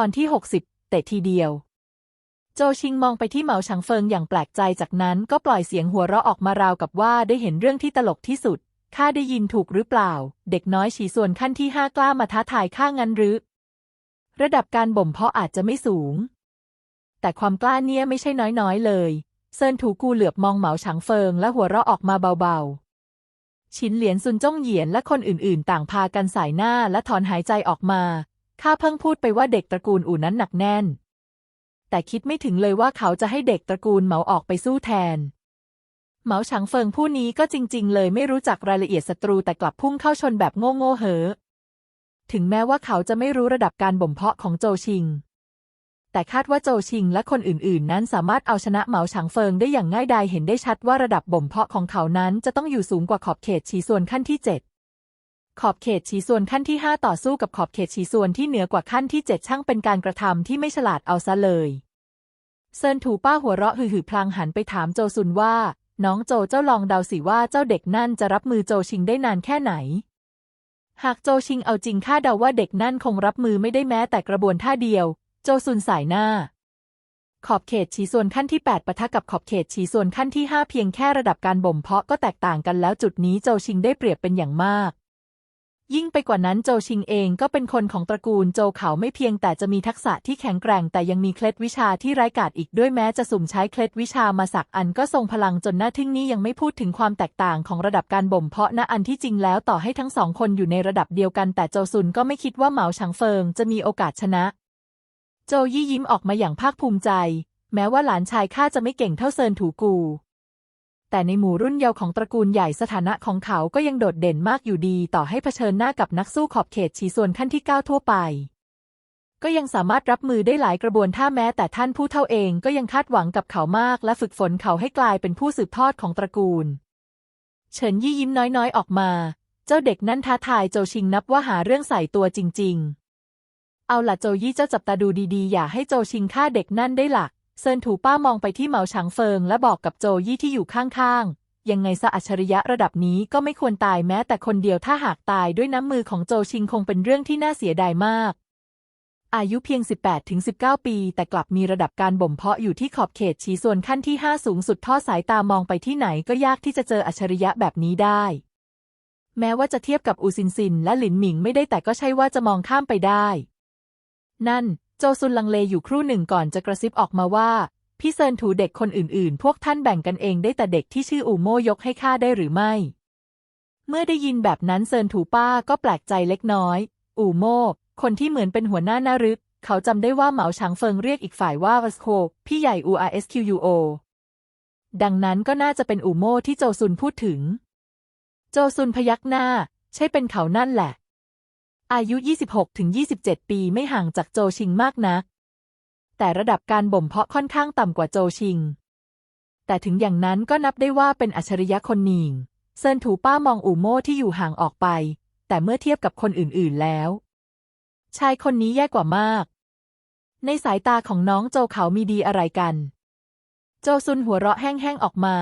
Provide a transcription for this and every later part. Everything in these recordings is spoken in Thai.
ตอนที่ 60 เตะทีเดียว โจชิงมองไปที่เหมาฉางเฟิงอย่างแปลกใจจากนั้นก็ปล่อยเสียงหัวเราะออกมาราวกับว่าได้เห็นเรื่องที่ตลกที่สุด ข้าได้ยินถูกหรือเปล่า เด็กน้อยฉีส่วนขั้นที่ห้ากล้ามาท้าทายข้างั้นหรือ ระดับการบ่มเพาะอาจจะไม่สูง แต่ความกล้าเนี่ยไม่ใช่น้อยๆเลยเซินถูกูเหลือบมองเหมาฉางเฟิงและหัวเราะออกมาเบาๆ ชินเหลียนซุนจ้องเหยียนและคนอื่นๆ ต่างพากันสายหน้าและถอนหายใจออกมา ข้าเพิ่งพูดไปว่าเด็กตระกูลอู่นั้นหนักแน่น แต่คิดไม่ถึงเลยว่าเขาจะให้เด็กตระกูลเหมาออกไปสู้แทน เหมาฉางเฟิงผู้นี้ก็จริง ๆ เลยไม่รู้จักรายละเอียดศัตรูแต่กลับพุ่งเข้าชนแบบโง่ๆเหอ ถึงแม้ว่าเขาจะไม่รู้ระดับการบ่มเพาะของโจชิง แต่คาดว่าโจชิงและคนอื่น ๆ นั้นสามารถเอาชนะเหมาฉางเฟิงได้อย่างง่ายดายเห็นได้ชัดว่าระดับบ่มเพาะของเขานั้นจะต้องอยู่สูงกว่าขอบเขตฉีส่วนขั้นที่7 ขอบเขตฉีส่วนขั้นที่ 5 ต่อสู้กับขอบเขตฉีส่วนที่เหนือกว่าขั้นที่ 7 ช่างเป็นการกระทำที่ไม่ฉลาดเอาซะเลยเซินถูป้าหัวเราะหือๆพลางหันไปถามโจซุนว่า น้องโจเจ้าลองเดาสิว่าเจ้าเด็กนั่นจะรับมือโจชิงได้นานแค่ไหน หากโจชิงเอาจริงข้าเดาว่าเด็กนั่นคงรับมือไม่ได้แม้แต่กระบวนท่าเดียว โจซุนสายหน้า ขอบเขตฉีส่วนขั้นที่ 8ปะทะกับขอบเขตฉีส่วนขั้นที่ 5 เพียงแค่ระดับการบ่มเพาะก็แตกต่างกันแล้วจุดนี้โจชิงได้เปรียบเป็นอย่างมาก ยิ่งไปกว่านั้นโจชิงเองก็เป็นคนของตระกูลโจเขาไม่เพียงแต่จะมีทักษะที่แข็งแกร่งแต่ยังมีเคล็ดวิชาที่ไร้กาจอีกด้วยแม้จะสุ่มใช้เคล็ดวิชามาสักอันก็ทรงพลังจนน่าทึ่งนี้ยังไม่พูดถึงความแตกต่างของระดับการบ่มเพาะณอันที่จริงแล้วต่อให้ทั้งสองคนอยู่ในระดับเดียวกัน แต่โจซุนก็ไม่คิดว่าเหมาฉางเฟิงจะมีโอกาสชนะ โจยี่ยิ้มออกมาอย่างภาคภูมิใจ แม้ว่าหลานชายข้าจะไม่เก่งเท่าเซินถูกู แต่ในหมู่รุ่นเยาว์ของตระกูลใหญ่สถานะของเขาก็ยังโดดเด่นมากอยู่ดี ต่อให้เผชิญหน้ากับนักสู้ขอบเขตฉีส่วนขั้นที่ 9 ทั่วไป ก็ยังสามารถรับมือได้หลายกระบวนท่าแม้ แต่ท่านผู้เท่าเองก็ยังคาดหวังกับเขามาก และฝึกฝนเขาให้กลายเป็นผู้สืบทอดของตระกูล เฉินยี่ยิ้มน้อยๆออกมา เจ้าเด็กนั่นท้าทายโจชิงนับว่าหาเรื่องใส่ตัวจริง ๆ เอาล่ะโจยี่เจ้าจับตาดูดีๆ อย่าให้โจชิงฆ่าเด็กนั่นได้หลัก เซินถูป้ามองไปที่เหมาฉางเฟิงและบอกกับโจยี่ที่อยู่ข้างๆ ยังไงซะอัจฉริยะระดับนี้ก็ไม่ควรตายแม้แต่คนเดียวถ้าหากตายด้วยน้ำมือของโจชิงคงเป็นเรื่องที่น่าเสียดายมาก อายุเพียง 18-19 ปี แต่กลับมีระดับการบ่มเพาะอยู่ที่ขอบเขตฉีส่วนขั้นที่ 5 สูงสุดทอดสายตามองไปที่ไหนก็ยากที่จะเจออัจฉริยะแบบนี้ได้ แม้ว่าจะเทียบกับอูซินซิน และหลินหมิงไม่ได้แต่ก็ใช่ว่าจะมองข้ามไปได้ นั่น โจซุนลังเลอยู่ครู่หนึ่งก่อนจะกระซิบออกมาว่า พี่เซินถูเด็กคนอื่นๆ พวกท่านแบ่งกันเองได้แต่เด็กที่ชื่ออูโมยกให้ข้าได้หรือไม่ เมื่อได้ยินแบบนั้นเซินถูป้าก็แปลกใจเล็กน้อย อูโม คนที่เหมือนเป็นหัวหน้านารึก เขาจำได้ว่าเหมาฉางเฟิงเรียกอีกฝ่ายว่าวัสโคพี่ใหญ่ URSQUO ดังนั้นก็น่าจะเป็นอูโมที่โจซุนพูดถึง โจซุนพยักหน้า ใช่เป็นเขานั่นแหละ อายุ 26-27 ปีไม่ห่างจากโจชิงมากนัก แต่ระดับการบ่มเพาะค่อนข้างต่ำกว่าโจชิง แต่ถึงอย่างนั้นก็นับได้ว่าเป็นอัจฉริยะคนหนึ่งเซินถูป้ามองอูโม่ที่อยู่ห่างออกไป แต่เมื่อเทียบกับคนอื่นๆแล้ว ชายคนนี้แย่กว่ามาก ในสายตาของน้องโจเขามีดีอะไรกัน โจซุนหัวเราะแห้งๆออกมา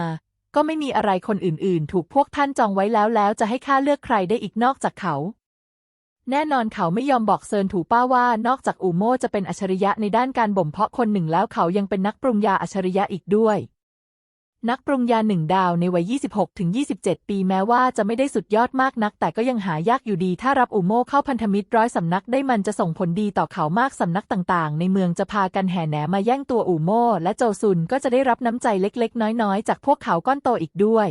ก็ไม่มีอะไรคนอื่นๆ ถูกพวกท่านจองไว้แล้วแล้วจะให้ข้าเลือกใครได้อีกนอกจากเขา แน่นอนเขาไม่ยอมบอกเซินถูป้าว่านอกจากอูโม่จะเป็นอัจฉริยะในด้านการบ่มเพาะคนหนึ่งแล้วเขายังเป็นนักปรุงยาอัจฉริยะอีกด้วย นักปรุงยาหนึ่งดาวในวัย 26-27 ปีแม้ว่าจะไม่ได้สุดยอดมากนัก แต่ก็ยังหายากอยู่ดี ถ้ารับอูโม่เข้าพันธมิตรร้อยสำนักได้มันจะส่งผลดีต่อเขามากสำนักต่างๆ ในเมืองจะพากันแห่แหนมาแย่งตัวอูโม่และโจซุนก็จะได้รับน้ำใจเล็กๆ น้อยๆ จากพวกเขาก้อนโตอีกด้วย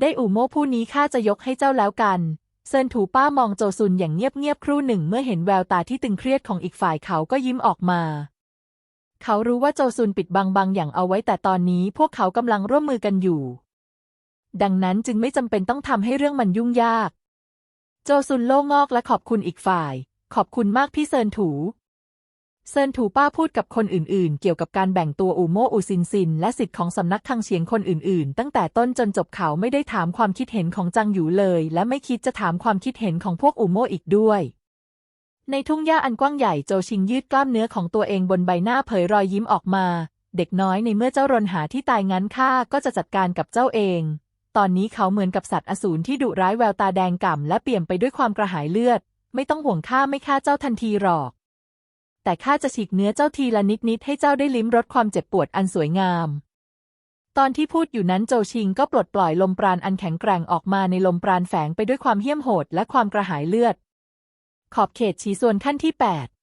ได้อูโม่ผู้นี้ข้าจะยกให้เจ้าแล้วกัน เซินถูป้ามองโจซุนอย่างเงียบๆครู่หนึ่งเมื่อเห็นแววตาที่ตึงเครียดของอีกฝ่ายเขาก็ยิ้มออกมา เขารู้ว่าโจซุนปิดบังบางอย่างเอาไว้แต่ตอนนี้พวกเขากำลังร่วมมือกันอยู่ ดังนั้นจึงไม่จำเป็นต้องทำให้เรื่องมันยุ่งยาก โจซุนโล่งอกและขอบคุณอีกฝ่าย ขอบคุณมากพี่เซินถู เซินถูป้าพูดกับคนอื่นๆ เกี่ยวกับการแบ่งตัวอูโมอูซินซิน และสิทธิ์ของสำนักทางเฉียงคนอื่นๆ ตั้งแต่ต้นจนจบเขาไม่ได้ถามความคิดเห็นของจังหยูเลย และไม่คิดจะถามความคิดเห็นของพวกอูโมอีกด้วย ในทุ่งหญ้าอันกว้างใหญ่โจชิงยืดกล้ามเนื้อของตัวเองบนใบหน้าเผยรอยยิ้มออกมา เด็กน้อยในเมื่อเจ้ารนหาที่ตายงั้นข้าก็จะจัดการกับเจ้าเอง ตอนนี้เขาเหมือนกับสัตว์อสูรที่ดุร้ายแววตาแดงก่ำและเปี่ยมไปด้วยความกระหายเลือด ไม่ต้องห่วงข้าไม่ฆ่าเจ้าทันทีหรอก แต่ข้าจะฉีกเนื้อเจ้าทีละนิดๆให้เจ้าได้ลิ้มรสความเจ็บปวดอันสวยงาม ตอนที่พูดอยู่นั้นโจชิงก็ปลดปล่อยลมปราณอันแข็งแกร่งออกมาในลมปราณแฝงไปด้วยความเหี้ยมโหดและความกระหายเลือด ขอบเขตชีส่วนขั้นที่ 8